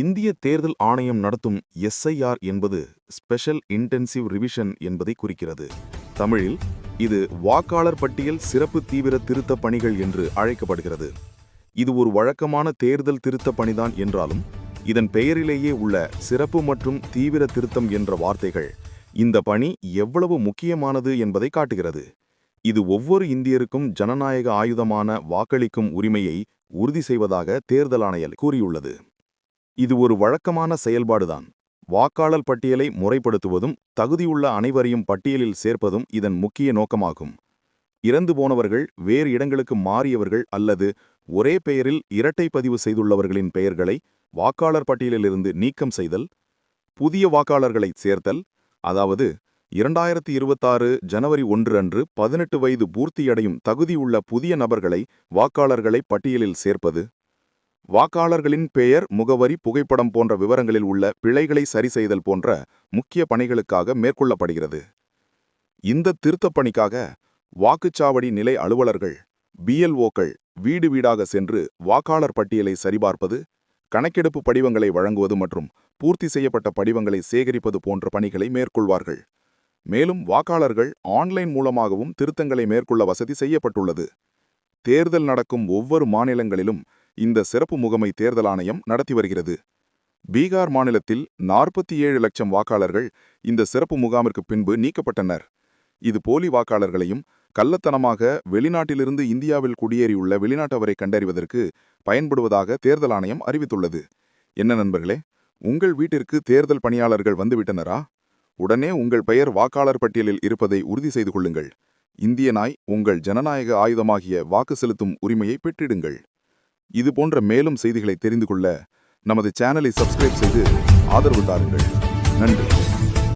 இந்திய தேர்தல் ஆணையம் நடத்தும் எஸ்ஐஆர் என்பது ஸ்பெஷல் இன்டென்சிவ் ரிவிஷன் என்பதை குறிக்கிறது. தமிழில் இது வாக்காளர் பட்டியல் சிறப்பு தீவிர திருத்த பணிகள் என்று அழைக்கப்படுகிறது. இது ஒரு வழக்கமான தேர்தல் திருத்த பணிதான் என்றாலும் இதன் பெயரிலேயே உள்ள சிறப்பு மற்றும் தீவிர திருத்தம் என்ற வார்த்தைகள் இந்த பணி எவ்வளவு முக்கியமானது என்பதை காட்டுகிறது. இது ஒவ்வொரு இந்தியருக்கும் ஜனநாயக ஆயுதமான வாக்களிக்கும் உரிமையை உறுதி செய்வதாக தேர்தல் ஆணையம் கூறியுள்ளது. இது ஒரு வழக்கமான செயல்பாடுதான். வாக்காளர் பட்டியலை முறைப்படுத்துவதும் தகுதியுள்ள அனைவரையும் பட்டியலில் சேர்ப்பதும் இதன் முக்கிய நோக்கமாகும். இறந்து போனவர்கள் வேறு இடங்களுக்கு மாறியவர்கள் அல்லது ஒரே பெயரில் இரட்டை பதிவு செய்துள்ளவர்களின் பெயர்களை வாக்காளர் பட்டியலிலிருந்து நீக்கம் செய்தல் புதிய வாக்காளர்களை சேர்த்தல் அதாவது இரண்டாயிரத்தி இருபத்தாறு ஜனவரி ஒன்று அன்று பதினெட்டு வயது பூர்த்தியடையும் தகுதியுள்ள புதிய நபர்களை வாக்காளர்களை பட்டியலில் சேர்ப்பது. வாக்காளர்களின் பெயர் முகவரி புகைப்படம் போன்ற விவரங்களில் உள்ள பிழைகளை சரி செய்தல் போன்ற முக்கிய பணிகளுக்காக மேற்கொள்ளப்படுகிறது. இந்த திருத்தப் பணிக்காக வாக்குச்சாவடி நிலை அலுவலர்கள் பிஎல்ஓக்கள் வீடு வீடாக சென்று வாக்காளர் பட்டியலை சரிபார்ப்பது கணக்கெடுப்பு படிவங்களை வழங்குவது மற்றும் பூர்த்தி செய்யப்பட்ட படிவங்களை சேகரிப்பது போன்ற பணிகளை மேற்கொள்வார்கள். மேலும் வாக்காளர்கள் ஆன்லைன் மூலமாகவும் திருத்தங்களை மேற்கொள்ள வசதி செய்யப்பட்டுள்ளது. தேர்தல் நடக்கும் ஒவ்வொரு மாநிலங்களிலும் இந்த சிறப்பு முகமை தேர்தல் ஆணையம் நடத்தி வருகிறது. பீகார் மாநிலத்தில் நாற்பத்தி ஏழு லட்சம் வாக்காளர்கள் இந்த சிறப்பு முகாமிற்கு பின்பு நீக்கப்பட்டனர். இது போலி வாக்காளர்களையும் கள்ளத்தனமாக வெளிநாட்டிலிருந்து இந்தியாவில் குடியேறியுள்ள வெளிநாட்டவரை கண்டறிவதற்கு பயன்படுவதாக தேர்தல் ஆணையம் அறிவித்துள்ளது. என்ன நண்பர்களே உங்கள் வீட்டிற்கு தேர்தல் பணியாளர்கள் வந்துவிட்டனரா? உடனே உங்கள் பெயர் வாக்காளர் பட்டியலில் இருப்பதை உறுதி செய்து கொள்ளுங்கள். இந்திய நாய் உங்கள் ஜனநாயக ஆயுதமாகிய வாக்கு செலுத்தும் உரிமையை பெற்றிடுங்கள். இது போன்ற மேலும் செய்திகளை தெரிந்து கொள்ள நமது சேனலை சப்ஸ்கிரைப் செய்து ஆதரவு தாருங்கள். நன்றி.